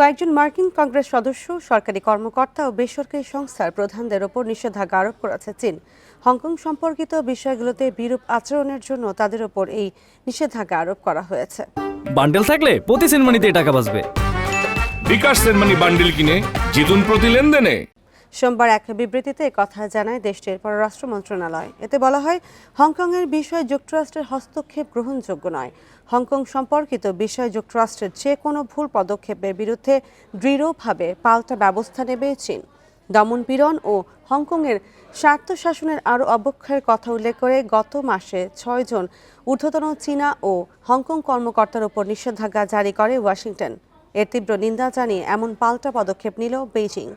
কয়েকজন মার্কিন কংগ্রেস সদস্য সরকারি কর্মকর্তা ও বেসরকারি সংস্থার প্রধানদের ওপর নিষেধাজ্ঞা আরোপ করেছে চীন। হংকং সম্পর্কিত বিষয়গুলোতে বিরূপ আচরণের জন্য তাদের ওপর এই নিষেধাজ্ঞা আরোপ করা হয়েছে। বান্ডেল থাকলে প্রতি সেনমানিতে টাকা বাঁচবে। বিকাশ সেনমানি বান্ডেল কিনে জিতুন প্রতি লেনদেনে। সোমবার এক বিবৃতিতে কথা জানায় দেশটির পররাষ্ট্র মন্ত্রণালয়। এতে বলা হয়, হংকংয়ের বিষয়ে যুক্তরাষ্ট্রের হস্তক্ষেপ গ্রহণযোগ্য নয়। হংকং সম্পর্কিত বিষয়ে যুক্তরাষ্ট্রের যে কোনো ভুল পদক্ষেপের বিরুদ্ধে দৃঢ়ভাবে পাল্টা ব্যবস্থা নেবে চীন। দমনপীড়ন ও হংকংয়ের স্বার্থশাসনের আরও অবক্ষয়ের কথা উল্লেখ করে গত মাসে ছয়জন ঊর্ধ্বতন চীনা ও হংকং কর্মকর্তার উপর নিষেধাজ্ঞা জারি করে ওয়াশিংটন। এর তীব্র নিন্দা জানিয়ে এমন পাল্টা পদক্ষেপ নিল বেইজিং।